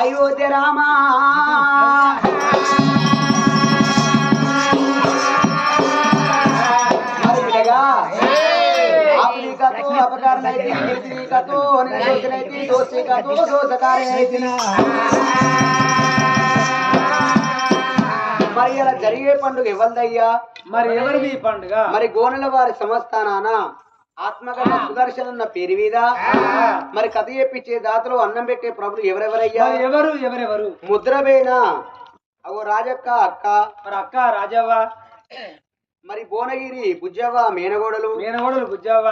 అయోధ్య రామా మరి బిడ్డగా आपली का तो अपकार नहीं थी निर्दयी का तो निर्दोष नहीं थी दोषी का तो दोषकार नहीं थी మరి ఇలా జరిగే పండుగ ఇవ్వదయ్యా మరి ఎవరిది ఈ పండుగ మరి గోనెల వారి సంస్థానాన ఆత్మగత సుదర్శన్ అన్న పేరు మీద మరి కథ చెప్పించే దాతలు అన్నం పెట్టే ప్రభులు ఎవరెవరయ్యా? ఎవరు ఎవరెవరు? ముద్రబేన అగో రాజక్క అక్క. మరి అక్క రాజవ్వ? మరి భువనగిరి బుజ్జవ్వ మేనగోడలు. మేనగోడలు బుజ్జవ్వ?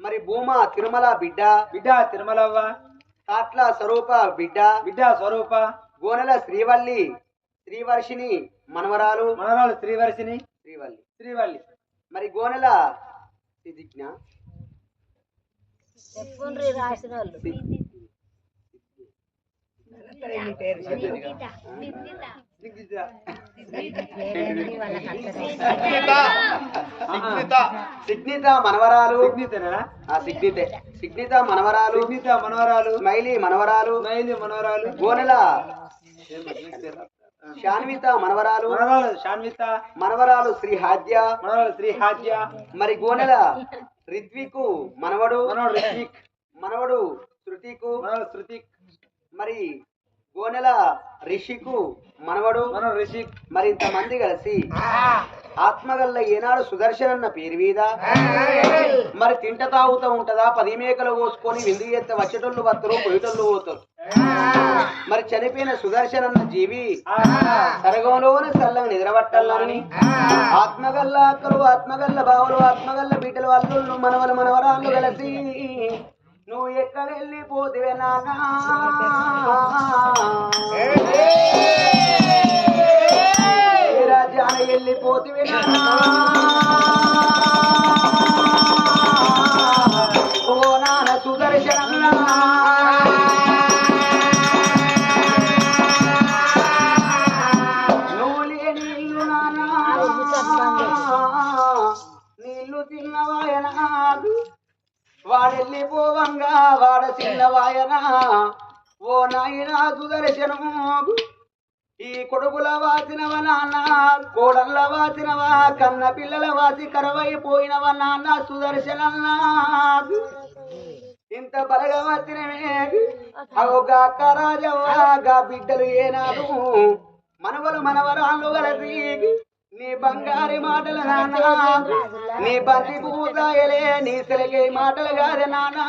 మరి భూమా తిరుమల బిడ్డ. బిడ్డ తిరుమలవ్వ? కాట్ల స్వరూప బిడ్డ. బిడ్డ స్వరూప? గోనెల శ్రీవల్లి. శ్రీవర్షిని మనవరాలు. మనరాలు శ్రీవర్షిని శ్రీవల్లి. శ్రీవల్లి. మరి గోనెల చెప్పుండ్రి రాసిన వాళ్ళు సిగ్నిత. మనవరాలు. సిగ్నితనా? ఆ సిగ్నితే. సిగ్నిత మనవరాలు. సిగ్నిత మనవరాలు. స్మైలీ మనవరాలు. మైలి మనవరాలు. గోనెల. శాన్విత మనవరాలు. మనవరాలు శాన్విత. మనవరాలు శ్రీ హాద్య. మనవరాలు శ్రీ హాజ్య మరి గోనెల రిద్వికు మనవడు. మనవడు రిషిక్ మనవడు శృతికు. మనవడు శృతిక్. మరి గోనెల రిషికు మనవడు. మనవడు రిషిక్. మరి ఇంతమంది కలిసి ఆత్మగల్ల ఏనాడు సుదర్శన్ అన్న పేరు మీద? మరి తింట తాగుతూ ఉంటదా? పది మేకలు కోసుకొని విందు చేస్తే వచ్చేటోళ్ళు వస్తారు పోయేటోళ్ళు పోతారు. మరి చనిపోయిన సుదర్శన్ అన్న జీవి సరగంలోనే చల్లగా నిద్రపట్టాలని ఆత్మగల్ల అక్కలు ఆత్మగల్ల బావులు ఆత్మగల్ల బీటలు అల్లుళ్ళు మనవలు మనవరాళ్ళు కలిసి నువ్వు ఎక్కడ వెళ్ళిపోతివే నానా? రాజ్యాన వెళ్ళిపోతివే ఓ నాన్న సుదర్శన నువ్వు లేని ఇల్లు నానా. నీళ్ళు తిన్నవాయనాదు వాడెళ్ళిపోవంగా వాడ చిన్నవాయనా ఓ నాయనా సుదర్శనము ఈ కొడుకుల వాసినవ నాన్న కోడళ్ళ వాసినవ కన్న పిల్లల వాసి కరవైపోయినవ నాన్న సుదర్శనన్నా. ఇంత బలగా వచ్చినవే అగొక అక్క బిడ్డలు ఏనాడు. మనవలు మనవరాళ్ళు కలిసి నీ బంగారి మాటలు నానా. నీ బంతి పూజాయలే నీ సెలగే మాటలు కాదు నానా.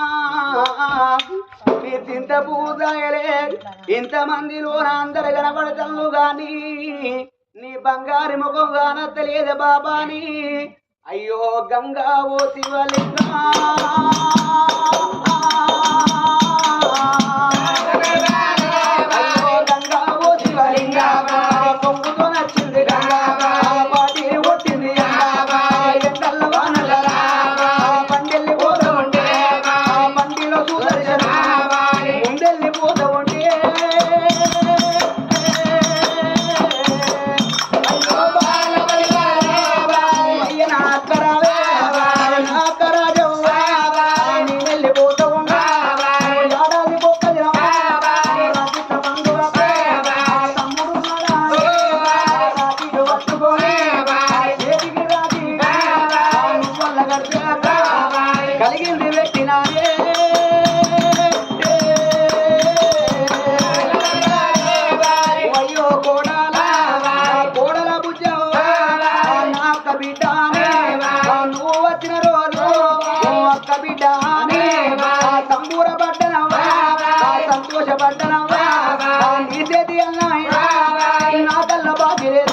నీ చింత పూజాయలే ఇంతమందిలో అందరు కనబడతాను గాని నీ బంగారి ముఖం కానత్తలేదు బాబాని. అయ్యో గంగా ఓ శివలింగా ফিরে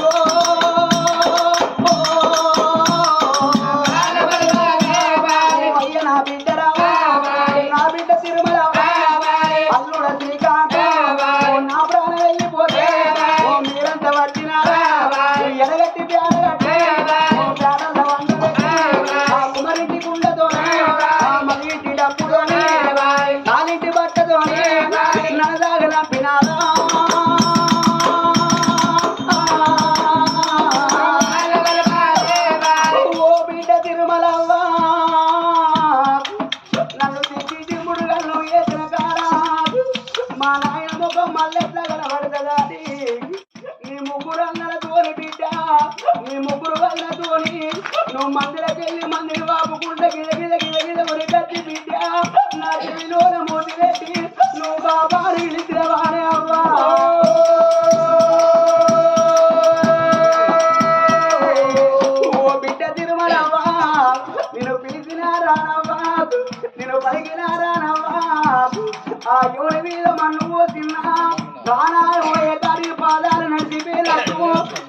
పాదాలు నడిచిపోయినట్టు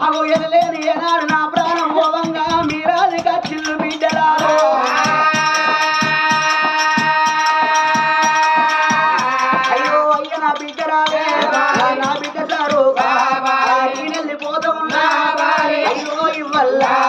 అగో ఎదలేని ఏనాడు నా ప్రాణం పోవంగా మీరాది కట్ట అయ్యో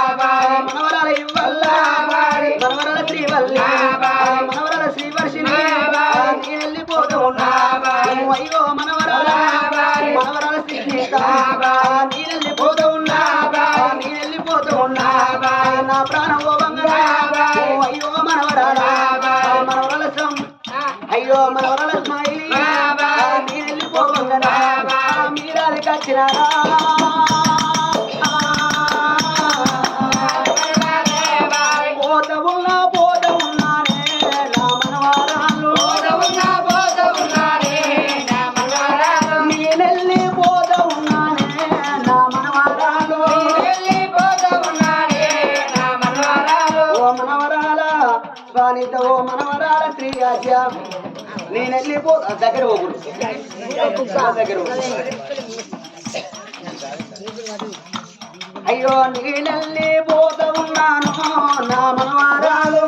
నేనెళ్ళి దగ్గర పోకూడదు దగ్గర పోకూడదు. అయ్యో నేనెళ్ళి పోతా ఉన్నాను నా మనవరాలు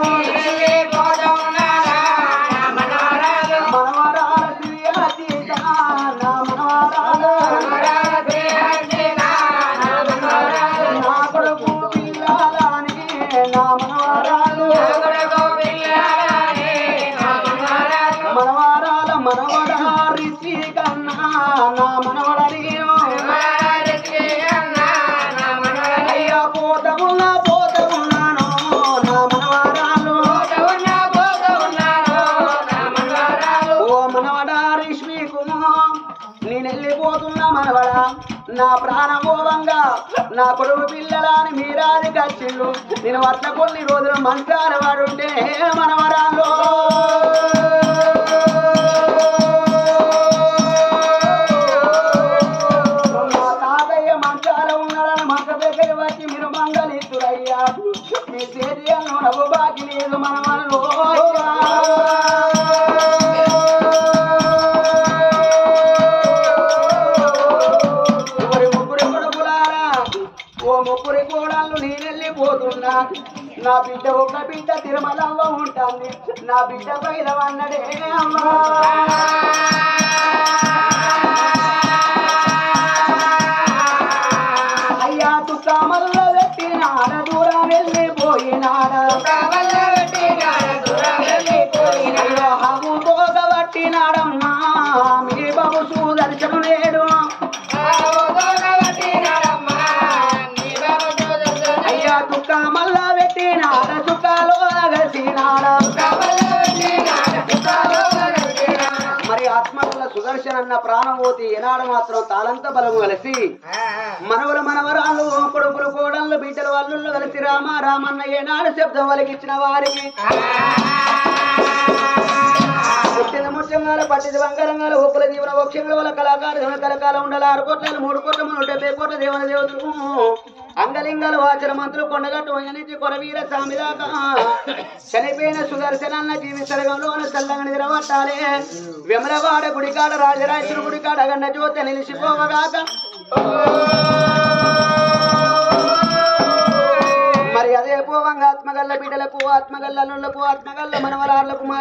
నా ప్రాణమోవంగా నా కొడుకు పిల్లలని మీరాది కచ్చిళ్ళు నేను అట్ల కొన్ని రోజులు మంచాల వాడుంటే మనవరాలు. బిడ్డ ఒక బిడ్డ తిరుమలలో ఉంటుంది. నా బిడ్డ బయలవన్నడే అమ్మా. ఆత్మకుల సుదర్శన్ అన్న ప్రాణమోతి ఏనాడు మాత్రం తాళంత బలము కలిసి మనవల మనవరాళ్ళు కొడుకులు కోడళ్ళు బిడ్డలు వాళ్ళు కలిసి రామ రామన్న ఏనాడు శబ్దం వలికిచ్చిన వారికి. పుట్టిన ముత్యంగాల పట్టిది బంగారంగాల ఒప్పుల జీవన వక్షంగా వల్ల కళాకారు కలకాల ఉండాలి ఆరు కోట్ల మూడు కోట్ల డెబ్బై కోట్ల దేవన దేవతలు. అంగలింగలు వాచన మంత్రులు కొండగట్టు నుంచి కొరవీర స్వామి చనిపోయిన సుదర్శనన్న జీవి సరగంలో చల్లంగా నిద్రపట్టాలి. విమలవాడ గుడికాడ రాజరాజుల గుడికాడ గండ జ్యోతి నిలిచిపోవగాక. మరి అదే పోవంగా ఆత్మగల్ల బిడ్డలకు ఆత్మగల్ల నుళ్ళకు ఆత్మగల్ల మనవరాళ్ళకు మా